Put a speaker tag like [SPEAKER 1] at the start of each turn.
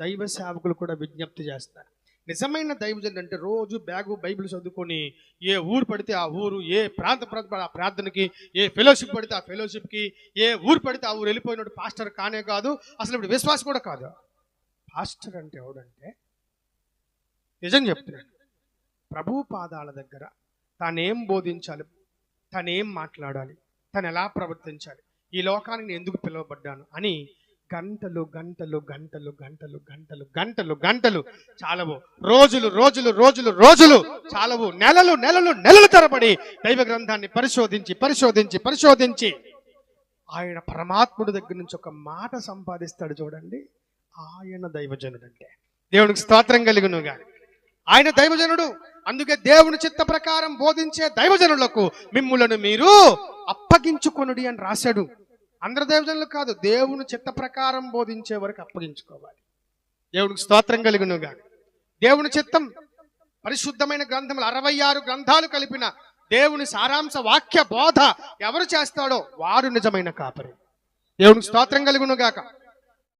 [SPEAKER 1] దైవ సేవకులు కూడా విజ్ఞప్తి చేస్తారు నిజమైన దైవజనుడు అంటే రోజు బ్యాగు బైబిల్ చదువుకొని ఏ ఊరు పడితే ఆ ఊరు ఏ ప్రాంత ప్రాంత- ఆ ప్రార్థనకి ఏ ఫెలోషిప్ పడితే ఆ ఫెలోషిప్కి ఏ ఊరు పడితే ఆ ఊరు వెళ్ళిపోయినట్టు పాస్టర్ కానే కాదు అసలు ఇప్పుడు విశ్వాసం కూడా కాదు. పాస్టర్ అంటే ఎవడంటే నిజం చెప్తున్నాను ప్రభు పాదాల దగ్గర తానేం బోధించాలి తనేం మాట్లాడాలి తను ఎలా ప్రవర్తించాలి ఈ లోకానికి నేను ఎందుకు పిలువబడ్డాను అని గంటలు గంటలు గంటలు గంటలు గంటలు గంటలు గంటలు. చాలవు. రోజులు రోజులు రోజులు రోజులు. చాలవు. నెలలు నెలలు నెలలు తరబడి దైవ గ్రంథాన్ని పరిశోధించి పరిశోధించి పరిశోధించి ఆయన పరమాత్ముడి దగ్గర నుంచి ఒక మాట సంపాదిస్తాడు చూడండి. ఆయన దైవజనుడు అంటే దేవునికి స్తోత్రం కలిగినగా. ఆయన దైవజనుడు. అందుకే దేవుని చిత్త ప్రకారం బోధించే దైవజనులకు మిమ్ములను మీరు అప్పగించుకొనుడి అని రాశాడు. అందరి దైవజనులు కాదు దేవుని చిత్త ప్రకారం బోధించే వరకు అప్పగించుకోవాలి. దేవునికి స్తోత్రం కలిగినగా దేవుని చిత్తం పరిశుద్ధమైన గ్రంథములు అరవై ఆరు గ్రంథాలు కలిపిన దేవుని సారాంశ వాక్య బోధ ఎవరు చేస్తాడో వారు నిజమైన కాపరి. దేవునికి స్తోత్రం కలుగును గాక